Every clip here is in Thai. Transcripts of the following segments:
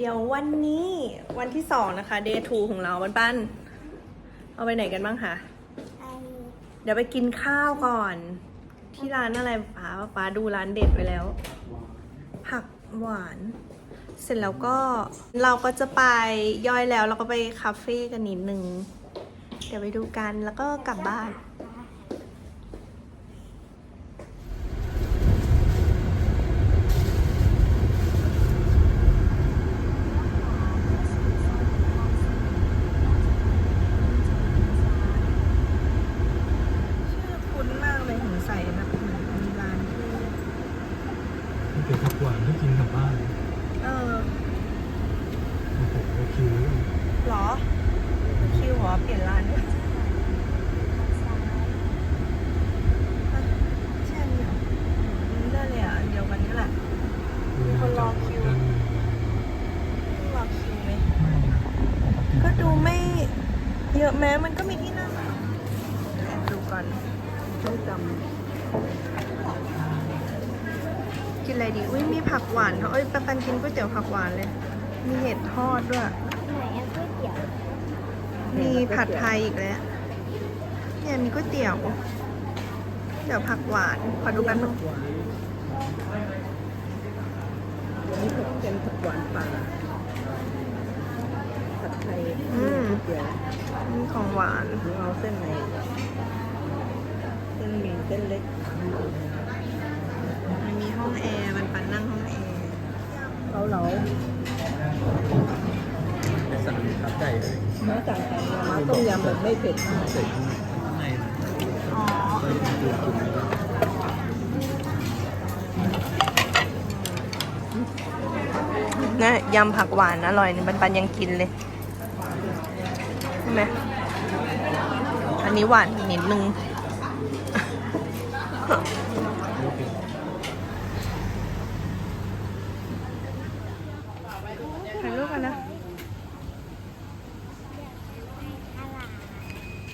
เดี๋ยววันนี้วันที่สองนะคะ day two ของเราปันปันเอาไปไหนกันบ้างคะเดี๋ยวไปกินข้าวก่อน ที่ร้านอะไรป้าป้าดูร้านเด็ดไปแล้ว ผักหวาน เสร็จแล้วก็เราก็จะไปย่อยแล้วเราก็ไปคาเฟ่กันนิดนึง เดี๋ยวไปดูกันแล้วก็กลับบ้าน ชื่อคุ้นมากเลยถึงใส่แบบเหมือนมีร้านที่ มัน เป็นผักหวานที่กินกลับบ้านเออโอ้โหโอคิวแล้วเหรอ คิวเหรอเปลี่ยนร้านด้วยอะใช่เนี่ยนี่ได้เลยอะอันเดียวกันนี่แหละคนรอคิว ต้องรอคิวไหมก็ดูไม่เยอะแม้มันก็มีที่นั่งแอบดูก่อนต้องจำ กินอะไรดี อุ้ยมีผักหวานเอ้ยปันปันกินก๋วยเตี๋ยวผักหวานเลย มีเห็ดทอดด้วย ไหนอะก๋วยเตี๋ยวมีผัดไทยอีกแล้วเนี่ยมีก๋วยเตี๋ยว เดี๋ยวผักหวาน ขอดูกันหนึ่งนี่เป็นผักหวานป่าผัดไทยอืมเตี๋ยวมีของหวาน หรือเอาเส้นไหนเส้นหมี่เส้นเล็กมันมี ห้องแอร์มันปันนั่งห้องแอร์เกาเหลาสั่งครับไก่เลยน้ำสั่งไก่มาต้มยำแบบไม่เผ็ดมากใส่ข้างในอ๋อเคยดูกินไหมนะยำผักหวานอร่อยนี่ปันปันยังกินเลยใช่ไหมอันนี้หวานนิดนึงายรูปกันนะ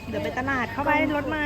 เดี๋ยวไปตลาดเข้าไปรถมา